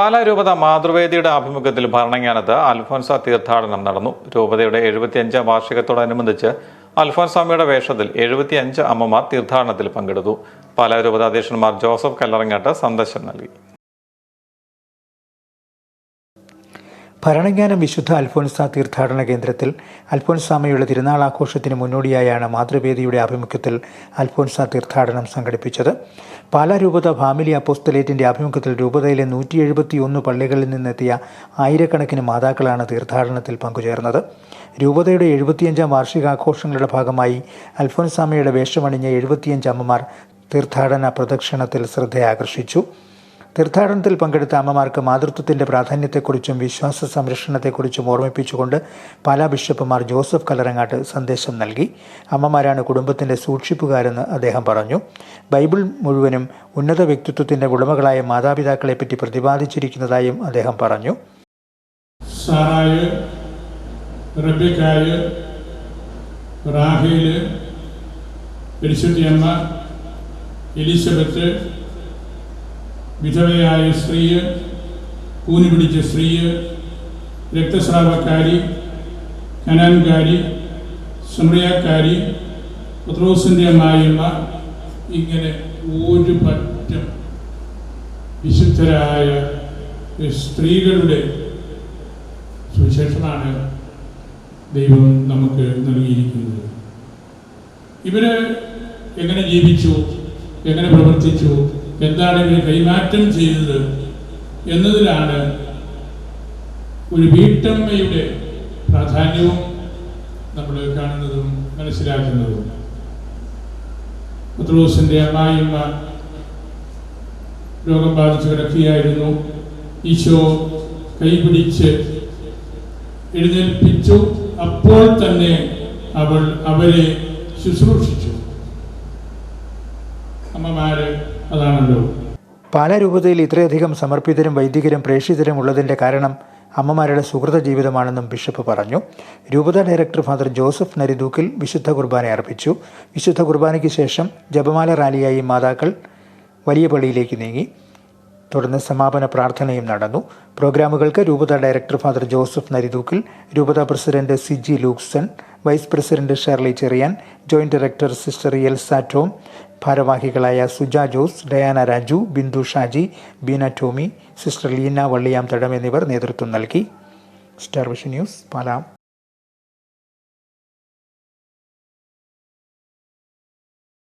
പാലാ രൂപത മാതൃവേദിയുടെ ആഭിമുഖ്യത്തിൽ ഭരണങ്ങാനത്ത് അൽഫോൻസ തീർത്ഥാടനം നടന്നു. രൂപതയുടെ എഴുപത്തിയഞ്ചാം വാർഷികത്തോടനുബന്ധിച്ച് അൽഫോൻസാമയുടെ വേഷത്തിൽ എഴുപത്തിയഞ്ച് അമ്മമാർ തീർത്ഥാടനത്തിൽ പങ്കെടുത്തു. പാലാ രൂപത അധ്യക്ഷന്മാർ ജോസഫ് കല്ലറങ്ങാട്ട് സന്ദേശം നൽകി. ഭരണജ്ഞാനം വിശുദ്ധ അൽഫോൻസ തീർത്ഥാടന കേന്ദ്രത്തിൽ അൽഫോൻസാമയുടെ തിരുനാൾ ആഘോഷത്തിന് മുന്നോടിയായാണ് മാതൃവേദിയുടെ ആഭിമുഖ്യത്തിൽ അൽഫോൻസ തീർത്ഥാടനം സംഘടിപ്പിച്ചത്. പാലാ രൂപത ഫാമിലി അപ്പോസ്തലേറ്റിന്റെ ആഭിമുഖ്യത്തിൽ രൂപതയിലെ നൂറ്റി എഴുപത്തിയൊന്ന് പള്ളികളിൽ നിന്നെത്തിയ ആയിരക്കണക്കിന് മാതാക്കളാണ് തീർത്ഥാടനത്തിൽ പങ്കുചേർന്നത്. രൂപതയുടെ എഴുപത്തിയഞ്ചാം വാർഷികാഘോഷങ്ങളുടെ ഭാഗമായി അൽഫോൻസാമയുടെ വേഷമണിഞ്ഞ എഴുപത്തിയഞ്ച് അമ്മമാർ തീർത്ഥാടന പ്രദക്ഷിണത്തിൽ ശ്രദ്ധയാകർഷിച്ചു. തീർത്ഥാടനത്തിൽ പങ്കെടുത്ത അമ്മമാർക്ക് മാതൃത്വത്തിന്റെ പ്രാധാന്യത്തെക്കുറിച്ചും വിശ്വാസ സംരക്ഷണത്തെക്കുറിച്ചും ഓർമ്മിപ്പിച്ചുകൊണ്ട് പാലാ ബിഷപ്പുമാർ ജോസഫ് കലറങ്ങാട്ട് സന്ദേശം നൽകി. അമ്മമാരാണ് കുടുംബത്തിന്റെ സൂക്ഷിപ്പുകാരെന്ന് അദ്ദേഹം പറഞ്ഞു. ബൈബിൾ മുഴുവനും ഉന്നത വ്യക്തിത്വത്തിന്റെ ഉടമകളായ മാതാപിതാക്കളെപ്പറ്റി പ്രതിപാദിച്ചിരിക്കുന്നതായും അദ്ദേഹം പറഞ്ഞു. എലിസബത്ത് വിധവയായ സ്ത്രീയെ കൂനി പിടിച്ച സ്ത്രീയെ രക്തസ്രാവക്കാരി കനാൻകാരി സമറിയക്കാരി പത്രോസിന്റെ അമ്മായിയമ്മ ഇങ്ങനെ ഒരു പറ്റം വിശുദ്ധരായ സ്ത്രീകളുടെ സുവിശേഷമാണ് ദൈവം നമുക്ക് നൽകിയിരിക്കുന്നത്. ഇവർ എങ്ങനെ ജീവിച്ചു? എങ്ങനെ പ്രവർത്തിച്ചു? എന്താണ് ഇവർ കൈമാറ്റം ചെയ്തത് എന്നതിലാണ് ഒരു വീട്ടമ്മയുടെ പ്രാധാന്യവും നമ്മൾ കാണുന്നതും മനസ്സിലാക്കുന്നതും. പത്രോസിന്റെ അമ്മായിമ്മ രോഗം ബാധിച്ച് കിടക്കുകയായിരുന്നു. ഈശോ കൈപിടിച്ച് എഴുന്നേൽപ്പിച്ചു. അപ്പോൾ തന്നെ അവൾ അവരെ ശുശ്രൂഷിച്ചു. അമ്മമാര് അതാണല്ലോ. പല രൂപതയിൽ ഇത്രയധികം സമർപ്പിതരും വൈദികരും പ്രേക്ഷിതരും ഉള്ളതിന്റെ കാരണം അമ്മമാരുടെ സുഹൃത ജീവിതമാണെന്നും ബിഷപ്പ് പറഞ്ഞു. രൂപത ഡയറക്ടർ ഫാദർ ജോസഫ് നരിദൂക്കിൽ വിശുദ്ധ കുർബാന അർപ്പിച്ചു. വിശുദ്ധ കുർബാനയ്ക്ക് ശേഷം ജപമാല റാലിയായി മാതാക്കൾ വലിയ പള്ളിയിലേക്ക് നീങ്ങി. തുടർന്ന് സമാപന പ്രാർത്ഥനയും നടന്നു. പ്രോഗ്രാമുകൾക്ക് രൂപത ഡയറക്ടർ ഫാദർ ജോസഫ് നരിദൂക്കിൽ രൂപത president Siji Luxon vice president Sherly Cherian joint director sister Elsa Tom ഭാരവാഹികളായ Suja Jose Diana Raju Bindu Shaji Beena Tomy sister Leena Valliyamthadam എന്നിവർ നേതൃത്വം നൽകി. Star Vision News Pala.